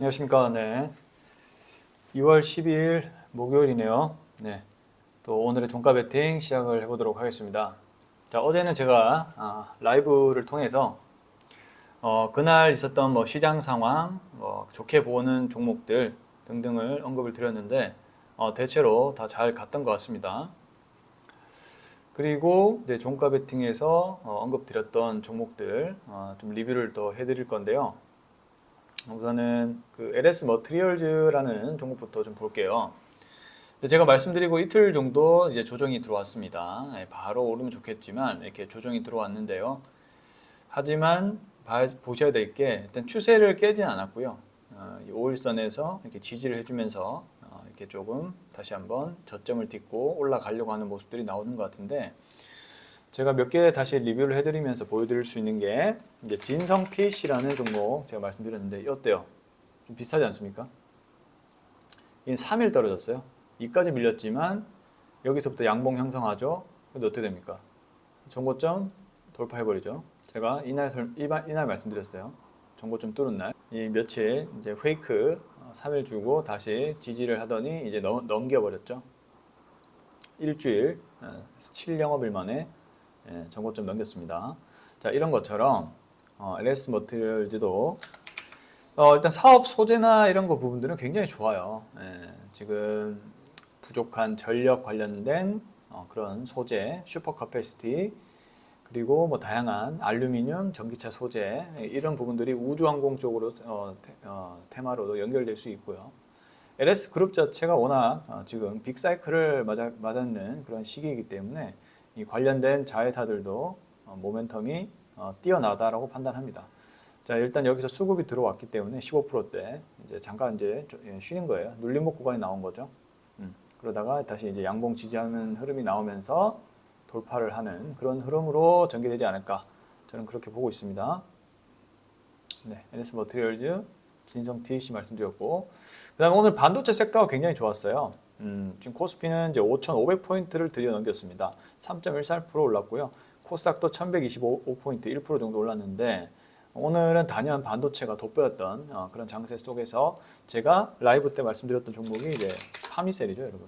안녕하십니까. 네. 2월 12일 목요일이네요. 네. 또 오늘의 종가 베팅 시작을 해보도록 하겠습니다. 자, 어제는 제가 아, 라이브를 통해서 어, 그날 있었던 뭐 시장 상황, 뭐 좋게 보는 종목들 등등을 언급을 드렸는데 어, 대체로 다 잘 갔던 것 같습니다. 그리고 이제 종가 베팅에서 어, 언급드렸던 종목들 어, 좀 리뷰를 더 해드릴 건데요. 우선은 그 LS 머트리얼즈라는 종목부터 좀 볼게요. 제가 말씀드리고 이틀 정도 이제 조정이 들어왔습니다. 예, 바로 오르면 좋겠지만 이렇게 조정이 들어왔는데요. 하지만 봐- 보셔야 될 게 일단 추세를 깨진 않았고요. 어, 이 5일선에서 이렇게 지지를 해주면서 어, 이렇게 조금 다시 한번 저점을 딛고 올라가려고 하는 모습들이 나오는 것 같은데 제가 몇 개 다시 리뷰를 해드리면서 보여드릴 수 있는 게 이제 진성 PC라는 종목 제가 말씀드렸는데 이 어때요? 좀 비슷하지 않습니까? 이게 3일 떨어졌어요. 이까지 밀렸지만 여기서부터 양봉 형성하죠. 근데 어떻게 됩니까? 종고점 돌파해버리죠. 제가 이날 설- 이날, 말씀드렸어요. 종고점 뚫은 날. 이 며칠 이제 페이크 3일 주고 다시 지지를 하더니 이제 넘, 넘겨버렸죠. 일주일 7영업일 만에 예, 전고점 넘겼습니다. 자 이런 것처럼 어, LS 머티리얼즈도 어, 일단 사업 소재나 이런 거 부분들은 굉장히 좋아요. 예, 지금 부족한 전력 관련된 어, 그런 소재, 슈퍼 카패시티 그리고 뭐 다양한 알루미늄, 전기차 소재 예, 이런 부분들이 우주항공 쪽으로 어, 테, 어, 테마로도 연결될 수 있고요. LS 그룹 자체가 워낙 어, 지금 빅사이클을 맞아, 맞았는 그런 시기이기 때문에 이 관련된 자회사들도 어, 모멘텀이 어, 뛰어나다라고 판단합니다. 자 일단 여기서 수급이 들어왔기 때문에 15%대 이제 잠깐 이제 좀, 예, 쉬는 거예요. 눌림목 구간이 나온 거죠. 음, 그러다가 다시 이제 양봉 지지하는 흐름이 나오면서 돌파를 하는 그런 흐름으로 전개되지 않을까 저는 그렇게 보고 있습니다. 네, NS 머트리얼즈 진성 TC 말씀드렸고 그 다음에 오늘 반도체 섹터가 굉장히 좋았어요. 음, 지금 코스피는 이제 5,500포인트를 들여 넘겼습니다. 3.14% 올랐고요. 코스닥도 1,125포인트 1% 정도 올랐는데 오늘은 단연 반도체가 돋보였던 어, 그런 장세 속에서 제가 라이브 때 말씀드렸던 종목이 이제 파미셀이죠, 여러분.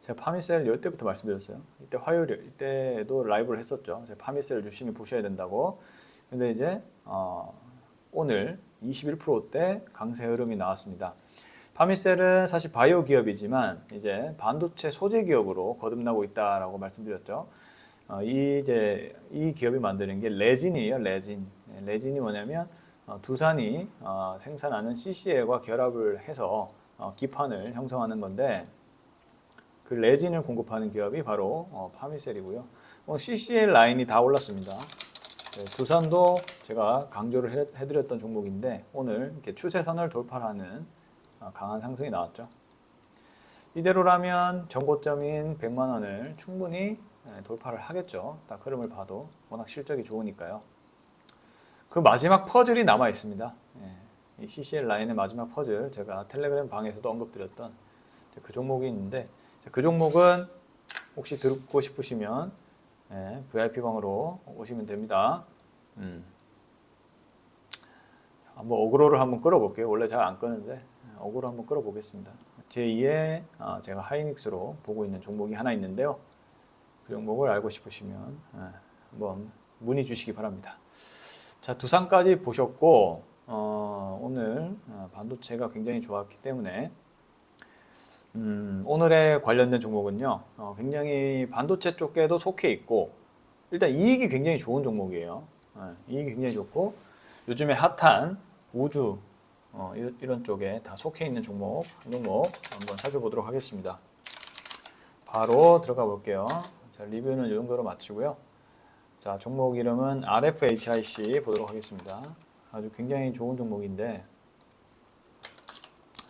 제가 파미셀 열 때부터 말씀드렸어요. 이때 화요일 이때도 라이브를 했었죠. 제가 파미셀 유심히 보셔야 된다고. 근데 이제 어, 오늘 21%대 강세 흐름이 나왔습니다. 파미셀은 사실 바이오 기업이지만 이제 반도체 소재 기업으로 거듭나고 있다라고 말씀드렸죠. 어, 이 이제 이 기업이 만드는 게 레진이에요, 레진. 네, 레진이 뭐냐면 어, 두산이 어, 생산하는 CCL과 결합을 해서 어, 기판을 형성하는 건데 그 레진을 공급하는 기업이 바로 어, 파미셀이고요. 어, CCL 라인이 다 올랐습니다. 네, 두산도 제가 강조를 해- 해드렸던 종목인데 오늘 이렇게 추세선을 돌파하는 어, 강한 상승이 나왔죠. 이대로라면 정고점인 100만 원을 충분히 예, 돌파를 하겠죠. 딱 흐름을 봐도 워낙 실적이 좋으니까요. 그 마지막 퍼즐이 남아 있습니다. 예, 이 CCL 라인의 마지막 퍼즐 제가 텔레그램 방에서도 언급드렸던 그 종목이 있는데 그 종목은 혹시 듣고 싶으시면 예, VIP 방으로 오시면 됩니다. 음. 한번 어그로를 한번 끌어볼게요. 원래 잘 안 끄는데 예, 어그로 한번 끌어보겠습니다. 제2의 아, 제가 하이닉스로 보고 있는 종목이 하나 있는데요. 그 종목을 알고 싶으시면 예, 한번 문의 주시기 바랍니다. 자 두산까지 보셨고 어, 오늘 어, 반도체가 굉장히 좋았기 때문에 음, 오늘의 관련된 종목은요 어, 굉장히 반도체 쪽에도 속해 있고 일단 이익이 굉장히 좋은 종목이에요. 예, 이익이 굉장히 좋고 요즘에 핫한 우주 어, 이런, 쪽에 다 속해 있는 종목 한 종목 한번 살펴보도록 하겠습니다. 바로 들어가 볼게요. 자, 리뷰는 이 정도로 마치고요. 자, 종목 이름은 RFHIC 보도록 하겠습니다. 아주 굉장히 좋은 종목인데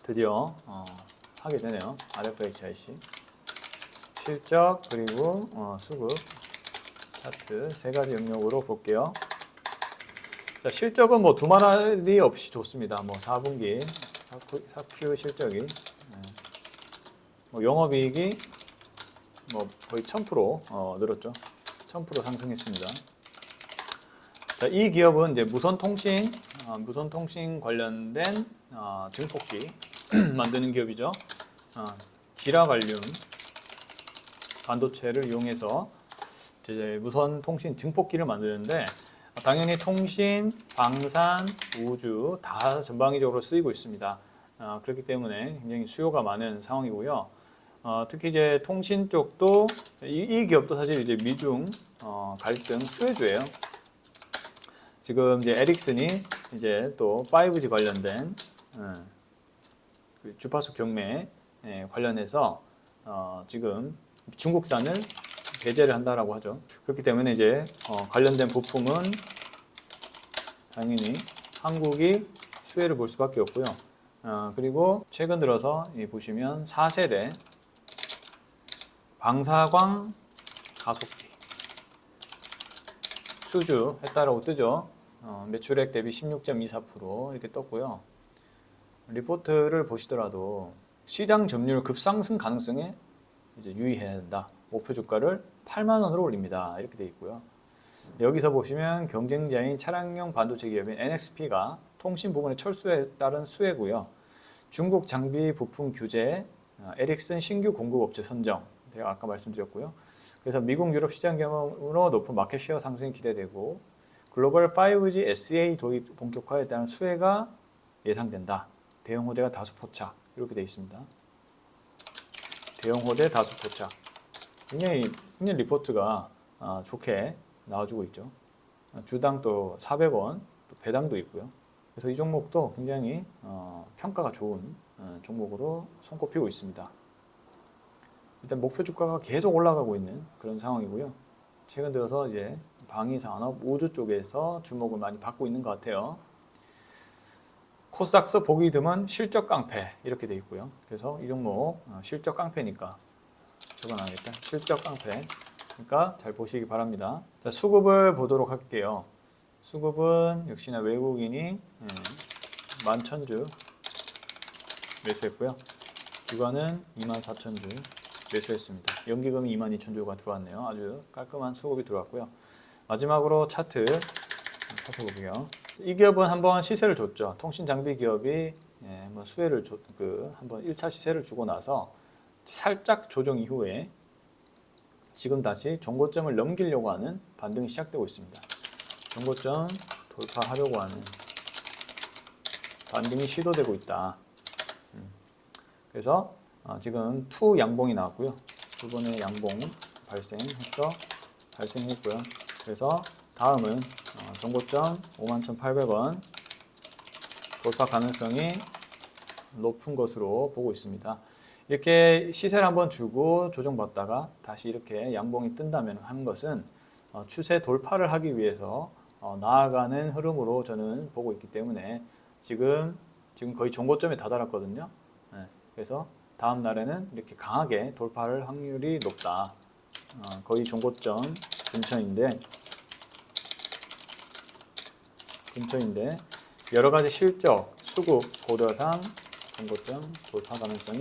드디어 어, 하게 되네요. RFHIC 실적 그리고 어, 수급 차트 세 가지 영역으로 볼게요. 자, 실적은 뭐 두말할리 없이 좋습니다. 뭐 4분기 사쿠, 사큐 실적이 네. 뭐 영업이익이 뭐 거의 1000% 어, 늘었죠. 1000% 상승했습니다. 자, 이 기업은 이제 무선 통신 어, 무선 통신 관련된 어, 증폭기 만드는 기업이죠. 어, 지라갈륨 반도체를 이용해서 무선 통신 증폭기를 만드는데 당연히 통신, 방산, 우주 다 전방위적으로 쓰이고 있습니다. 어, 그렇기 때문에 굉장히 수요가 많은 상황이고요. 어, 특히 이제 통신 쪽도 이, 이 기업도 사실 이제 미중 어, 갈등 수혜주예요. 지금 이제 에릭슨이 이제 또 5G 관련된 어, 그 주파수 경매 예, 관련해서 어, 지금 중국산을 배제를 한다라고 하죠. 그렇기 때문에 이제 어, 관련된 부품은 당연히 한국이 수혜를 볼 수밖에 없고요. 어, 그리고 최근 들어서 이 보시면 4세대 방사광 가속기 수주 했다라고 뜨죠. 어, 매출액 대비 16.24% 이렇게 떴고요. 리포트를 보시더라도 시장 점유율 급상승 가능성에 이제 유의해야 된다. 목표 주가를 8만 원으로 올립니다. 이렇게 돼 있고요. 여기서 보시면 경쟁자인 차량용 반도체 기업인 NXP가 통신 부분의 철수에 따른 수혜고요. 중국 장비 부품 규제, 어, 에릭슨 신규 공급업체 선정, 제가 아까 말씀드렸고요. 그래서 미국 유럽 시장 경험으로 높은 마켓 쉐어 상승이 기대되고 글로벌 5G SA 도입 본격화에 따른 수혜가 예상된다. 대형 호재가 다수 포착 이렇게 되어 있습니다. 대형 호재 다수 포착. 굉장히 굉장히 리포트가 아, 좋게 나와주고 있죠. 아, 주당 또 400원, 또 배당도 있고요. 그래서 이 종목도 굉장히 어, 평가가 좋은 어, 종목으로 손꼽히고 있습니다. 일단 목표 주가가 계속 올라가고 있는 그런 상황이고요. 최근 들어서 이제 방위 산업, 우주 쪽에서 주목을 많이 받고 있는 것 같아요. 코스닥스 보기 드문 실적 깡패 이렇게 돼 있고요. 그래서 이 종목 어, 실적 깡패니까 적어놔야겠다. 실적 깡패. 그러니까 잘 보시기 바랍니다. 자, 수급을 보도록 할게요. 수급은 역시나 외국인이 예, 11,000주 매수했고요. 기관은 24,000주 매수했습니다. 연기금이 22,000주가 들어왔네요. 아주 깔끔한 수급이 들어왔고요. 마지막으로 차트 살펴볼게요. 이 기업은 한번 시세를 줬죠. 통신 장비 기업이 예, 한번 수혜를 줬, 그 한번 1차 시세를 주고 나서 살짝 조정 이후에 지금 다시 정고점을 넘기려고 하는 반등이 시작되고 있습니다. 정고점 돌파하려고 하는 반등이 시도되고 있다. 음. 그래서 어, 지금 투 양봉이 나왔고요. 두 번의 양봉 발생해서 발생했고요. 그래서 다음은 어, 정고점 51,800원 돌파 가능성이 높은 것으로 보고 있습니다. 이렇게 시세를 한번 주고 조정받다가 다시 이렇게 양봉이 뜬다면 하는 것은 어, 추세 돌파를 하기 위해서 어, 나아가는 흐름으로 저는 보고 있기 때문에 지금 지금 거의 정고점에 다다랐거든요. 네, 그래서 다음 날에는 이렇게 강하게 돌파할 확률이 높다. 어, 거의 정고점 근처인데 근처인데 여러 가지 실적, 수급 고려상 정고점 돌파 가능성이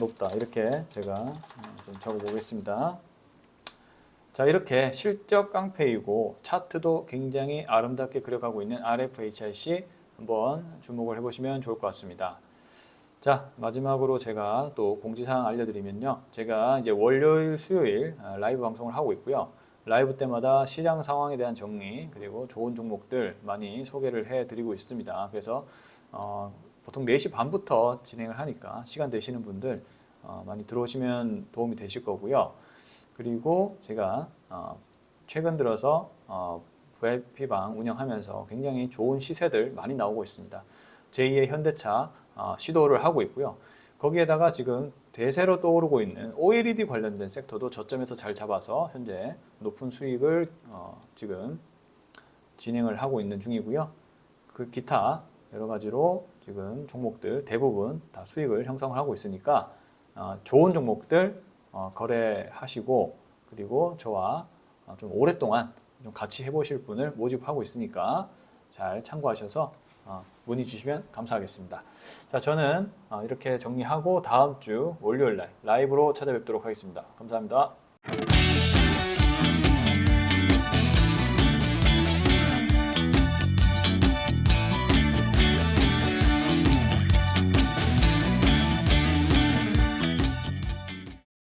높다. 이렇게 제가 좀 적어보겠습니다. 자 이렇게 실적 깡패이고 차트도 굉장히 아름답게 그려가고 있는 RFHIC 한번 주목을 해보시면 좋을 것 같습니다. 자 마지막으로 제가 또 공지사항 알려드리면요. 제가 이제 월요일, 수요일 아, 라이브 방송을 하고 있고요. 라이브 때마다 시장 상황에 대한 정리 그리고 좋은 종목들 많이 소개를 해드리고 있습니다. 그래서 어, 보통 4시 반부터 진행을 하니까 시간 되시는 분들 어, 많이 들어오시면 도움이 되실 거고요. 그리고 제가 어, 최근 들어서 어, VIP방 운영하면서 굉장히 좋은 시세들 많이 나오고 있습니다. 제2의 현대차 어, 시도를 하고 있고요. 거기에다가 지금 대세로 떠오르고 있는 OLED 관련된 섹터도 저점에서 잘 잡아서 현재 높은 수익을 어, 지금 진행을 하고 있는 중이고요. 그 기타 여러 가지로 지금 종목들 대부분 다 수익을 형성하고 있으니까 어, 좋은 종목들 어, 거래하시고 그리고 저와 어, 좀 오랫동안 좀 같이 해보실 분을 모집하고 있으니까 잘 참고하셔서 어, 문의 주시면 감사하겠습니다. 자, 저는 어, 이렇게 정리하고 다음 주 월요일 날 라이브로 찾아뵙도록 하겠습니다. 감사합니다.